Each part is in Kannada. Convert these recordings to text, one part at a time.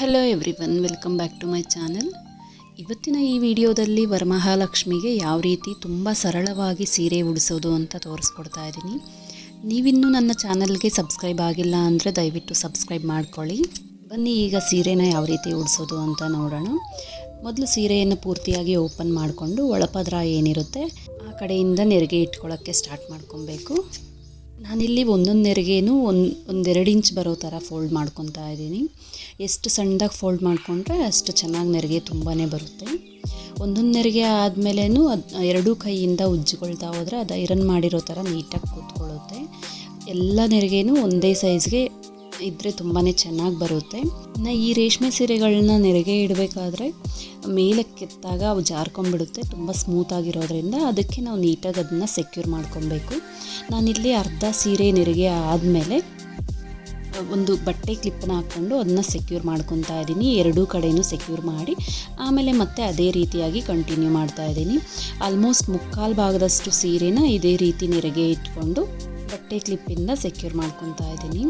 Hello everyone welcome back to my channel ಇವತ್ತಿನ ಈ ವಿಡಿಯೋದಲ್ಲಿ ವರಮಹಾಲಕ್ಷ್ಮಿಗೆ ಯಾವ ರೀತಿ ತುಂಬ ಸರಳವಾಗಿ ಸೀರೆ ಉಡಿಸೋದು ಅಂತ ತೋರಿಸ್ಕೊಡ್ತಾ ಇದ್ದೀನಿ. ನೀವಿನ್ನೂ ನನ್ನ ಚಾನಲ್ಗೆ ಸಬ್ಸ್ಕ್ರೈಬ್ ಆಗಿಲ್ಲ ಅಂದರೆ ದಯವಿಟ್ಟು ಸಬ್ಸ್ಕ್ರೈಬ್ ಮಾಡ್ಕೊಳ್ಳಿ. ಬನ್ನಿ ಈಗ ಸೀರೆನ ಯಾವ ರೀತಿ ಉಡಿಸೋದು ಅಂತ ನೋಡೋಣ. ಮೊದಲು ಸೀರೆಯನ್ನು ಪೂರ್ತಿಯಾಗಿ ಓಪನ್ ಮಾಡಿಕೊಂಡು ಒಳಪದ್ರ ಏನಿರುತ್ತೆ ಆ ಕಡೆಯಿಂದ ನೆರಿಗೆ ಇಟ್ಕೊಳ್ಳೋಕ್ಕೆ ಸ್ಟಾರ್ಟ್ ಮಾಡ್ಕೊಬೇಕು. ನಾನಿಲ್ಲಿ ಒಂದೊಂದು ನೆರಿಗೆನೂ ಒಂದು, ಒಂದೆರಡು ಇಂಚ್ ಬರೋ ಥರ ಫೋಲ್ಡ್ ಮಾಡ್ಕೊತಾ ಇದ್ದೀನಿ. ಎಷ್ಟು ಸಣ್ಣದಾಗಿ ಫೋಲ್ಡ್ ಮಾಡಿಕೊಂಡ್ರೆ ಅಷ್ಟು ಚೆನ್ನಾಗಿ ನೆರಿಗೆ ತುಂಬಾ ಬರುತ್ತೆ. ಒಂದೊಂದು ನೆರಿಗೆ ಆದಮೇಲೆ ಅದು, ಎರಡೂ ಕೈಯಿಂದ ಉಜ್ಜಿಕೊಳ್ತಾ ಹೋದರೆ ಅದು ಐರನ್ ಮಾಡಿರೋ ಥರ ನೀಟಾಗಿ ಕೂತ್ಕೊಳ್ಳುತ್ತೆ. ಎಲ್ಲ ನೆರಿಗೆನೂ ಒಂದೇ ಸೈಜ್ಗೆ ಇದ್ದರೆ ತುಂಬಾ ಚೆನ್ನಾಗಿ ಬರುತ್ತೆ. ಇನ್ನು ಈ ರೇಷ್ಮೆ ಸೀರೆಗಳನ್ನ ನೆರೆಗೆ ಇಡಬೇಕಾದ್ರೆ ಮೇಲೆ ಕೆತ್ತಾಗ ಅವು ಜಾರ್ಕೊಂಡ್ಬಿಡುತ್ತೆ, ತುಂಬ ಸ್ಮೂತಾಗಿರೋದ್ರಿಂದ ಅದಕ್ಕೆ ನಾವು ನೀಟಾಗಿ ಅದನ್ನು ಸೆಕ್ಯೂರ್ ಮಾಡ್ಕೊಬೇಕು. ನಾನಿಲ್ಲಿ ಅರ್ಧ ಸೀರೆ ನೆರಿಗೆ ಆದಮೇಲೆ ಒಂದು ಬಟ್ಟೆ ಕ್ಲಿಪ್ಪನ್ನ ಹಾಕ್ಕೊಂಡು ಅದನ್ನ ಸೆಕ್ಯೂರ್ ಮಾಡ್ಕೊತಾ ಇದ್ದೀನಿ. ಎರಡೂ ಕಡೆಯೂ ಸೆಕ್ಯೂರ್ ಮಾಡಿ ಆಮೇಲೆ ಮತ್ತೆ ಅದೇ ರೀತಿಯಾಗಿ ಕಂಟಿನ್ಯೂ ಮಾಡ್ತಾ ಇದ್ದೀನಿ. ಆಲ್ಮೋಸ್ಟ್ ಮುಕ್ಕಾಲು ಭಾಗದಷ್ಟು ಸೀರೆನ ಇದೇ ರೀತಿ ನೆರಿಗೆ ಇಟ್ಕೊಂಡು ಬಟ್ಟೆ ಕ್ಲಿಪ್ಪಿಂದ ಸೆಕ್ಯೂರ್ ಮಾಡ್ಕೊತಾ ಇದ್ದೀನಿ.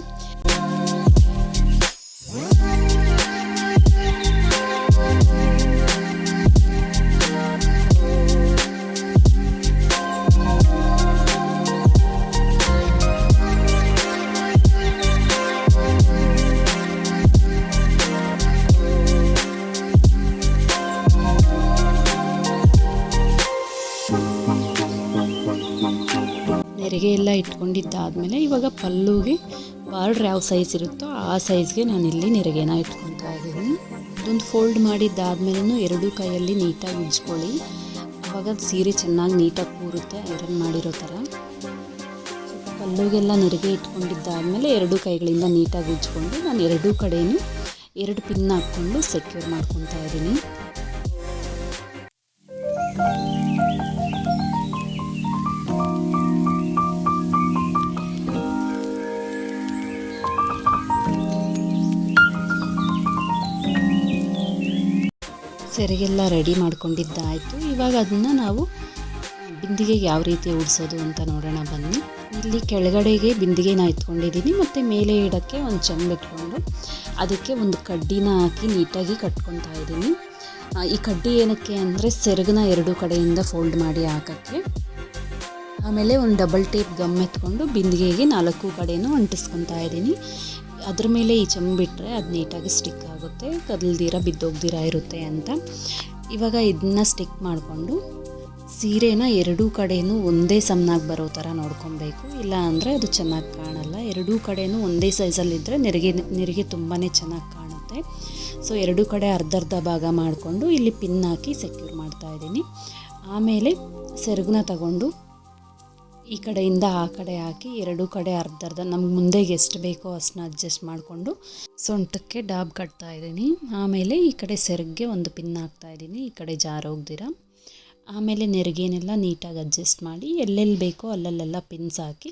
ನೆರಿಗೆ ಎಲ್ಲ ಇಟ್ಕೊಂಡಿದ್ದಾದಮೇಲೆ ಇವಾಗ ಪಲ್ಲುಗೆ ಬಾರ್ಡ್ರ್ ಯಾವ ಸೈಜ್ ಇರುತ್ತೋ ಆ ಸೈಜ್ಗೆ ಇಲ್ಲಿ ನೆರಿಗೆನ ಇಟ್ಕೊತಾ ಇದ್ದೀನಿ. ಅದೊಂದು ಫೋಲ್ಡ್ ಮಾಡಿದ್ದಾದ್ಮೇಲೂ ಎರಡೂ ಕೈಯಲ್ಲಿ ನೀಟಾಗಿ ಉಜ್ಕೊಳ್ಳಿ. ಆವಾಗ ಸೀರೆ ಚೆನ್ನಾಗಿ ನೀಟಾಗಿ ಕೂರುತ್ತೆ, ಐರನ್ ಮಾಡಿರೋ ಥರ. ಪಲ್ಲುಗೆಲ್ಲ ನೆರಿಗೆ ಇಟ್ಕೊಂಡಿದ್ದಾದಮೇಲೆ ಎರಡೂ ಕೈಗಳಿಂದ ನೀಟಾಗಿ ಉಜ್ಕೊಂಡು ನಾನು ಎರಡೂ ಕಡೆಯೂ ಎರಡು ಪಿನ್ ಹಾಕ್ಕೊಂಡು ಸೆಕ್ಯೂರ್ ಮಾಡ್ಕೊತಾ ಇದ್ದೀನಿ. ಸೆರೆಗೆಲ್ಲ ರೆಡಿ ಮಾಡ್ಕೊಂಡಿದ್ದಾಯಿತು. ಇವಾಗ ಅದನ್ನು ನಾವು ಬಿಂದಿಗೆಗೆ ಯಾವ ರೀತಿ ಉಡಿಸೋದು ಅಂತ ನೋಡೋಣ ಬನ್ನಿ. ಇಲ್ಲಿ ಕೆಳಗಡೆಗೆ ಬಿಂದಿಗೆನ ಇಟ್ಕೊಂಡಿದ್ದೀನಿ ಮತ್ತು ಮೇಲೆ ಇಡೋಕ್ಕೆ ಒಂದು ಚೆಂದ ಇಟ್ಕೊಂಡು ಅದಕ್ಕೆ ಒಂದು ಕಡ್ಡಿನ ಹಾಕಿ ನೀಟಾಗಿ ಕಟ್ಕೊತಾ ಇದ್ದೀನಿ. ಈ ಕಡ್ಡಿ ಏನಕ್ಕೆ ಅಂದರೆ ಸೆರಗನ್ನ ಎರಡು ಕಡೆಯಿಂದ ಫೋಲ್ಡ್ ಮಾಡಿ ಹಾಕೋಕ್ಕೆ. ಆಮೇಲೆ ಒಂದು ಡಬಲ್ ಟೇಪ್ ಗಮ್ ಎತ್ಕೊಂಡು ಬಿಂದಿಗೆಗೆ ನಾಲ್ಕು ಕಡೆಯೂ ಅಂಟಿಸ್ಕೊತಾ ಇದ್ದೀನಿ. ಅದ್ರ ಮೇಲೆ ಈ ಬಿಟ್ಟರೆ ಅದು ನೀಟಾಗಿ ಸ್ಟಿಕ್ ಆಗುತ್ತೆ ಕದಲ್ದಿರ ಬಿದ್ದೋಗ್ದಿರ ಇರುತ್ತೆ ಅಂತ. ಇವಾಗ ಇದನ್ನ ಸ್ಟಿಕ್ ಮಾಡಿಕೊಂಡು ಸೀರೆನ ಎರಡೂ ಕಡೆಯೂ ಒಂದೇ ಸಮನಾಗಿ ಬರೋ ಥರ ನೋಡ್ಕೊಬೇಕು. ಇಲ್ಲ ಅಂದರೆ ಅದು ಚೆನ್ನಾಗಿ ಕಾಣಲ್ಲ. ಎರಡೂ ಕಡೆಯೂ ಒಂದೇ ಸೈಜಲ್ಲಿದ್ದರೆ ನೆರಿಗೆ ನೆರಿಗೆ ತುಂಬಾ ಚೆನ್ನಾಗಿ ಕಾಣುತ್ತೆ. ಸೊ, ಎರಡೂ ಕಡೆ ಅರ್ಧ ಅರ್ಧ ಭಾಗ ಮಾಡಿಕೊಂಡು ಇಲ್ಲಿ ಪಿನ್ ಹಾಕಿ ಸೆಕ್ಯೂರ್ ಮಾಡ್ತಾ ಇದ್ದೀನಿ. ಆಮೇಲೆ ಸೆರಗನ್ನ ತಗೊಂಡು ಈ ಕಡೆಯಿಂದ ಆ ಕಡೆ ಹಾಕಿ ಎರಡು ಕಡೆ ಅರ್ಧ ಅರ್ಧ ನಮ್ಗೆ ಮುಂದೆಗೆ ಎಷ್ಟು ಬೇಕೋ ಅಷ್ಟನ್ನ ಅಡ್ಜಸ್ಟ್ ಮಾಡಿಕೊಂಡು ಸೊಂಟಕ್ಕೆ ಡಾಬ್ ಕಟ್ತಾ ಇದ್ದೀನಿ. ಆಮೇಲೆ ಈ ಕಡೆ ಸೆರಗ್ಗೆ ಒಂದು ಪಿನ್ ಹಾಕ್ತಾ ಇದ್ದೀನಿ. ಈ ಕಡೆ ಜಾರೋಗ್ದಿರ ಆಮೇಲೆ ನೆರಿಗೆನೆಲ್ಲ ನೀಟಾಗಿ ಅಡ್ಜಸ್ಟ್ ಮಾಡಿ ಎಲ್ಲೆಲ್ಲಿ ಬೇಕೋ ಅಲ್ಲಲ್ಲೆಲ್ಲ ಪಿನ್ಸ್ ಹಾಕಿ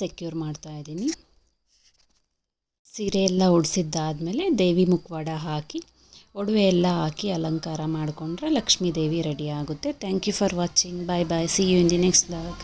ಸೆಕ್ಯೂರ್ ಮಾಡ್ತಾ ಇದ್ದೀನಿ. ಸೀರೆ ಎಲ್ಲ ಉಡಿಸಿದ್ದಾದಮೇಲೆ ದೇವಿ ಮುಖವಾಡ ಹಾಕಿ ಒಡವೆ ಎಲ್ಲ ಹಾಕಿ ಅಲಂಕಾರ ಮಾಡಿಕೊಂಡ್ರೆ ಲಕ್ಷ್ಮೀ ದೇವಿ ರೆಡಿ ಆಗುತ್ತೆ. Thank you for watching bye bye see you in the next blog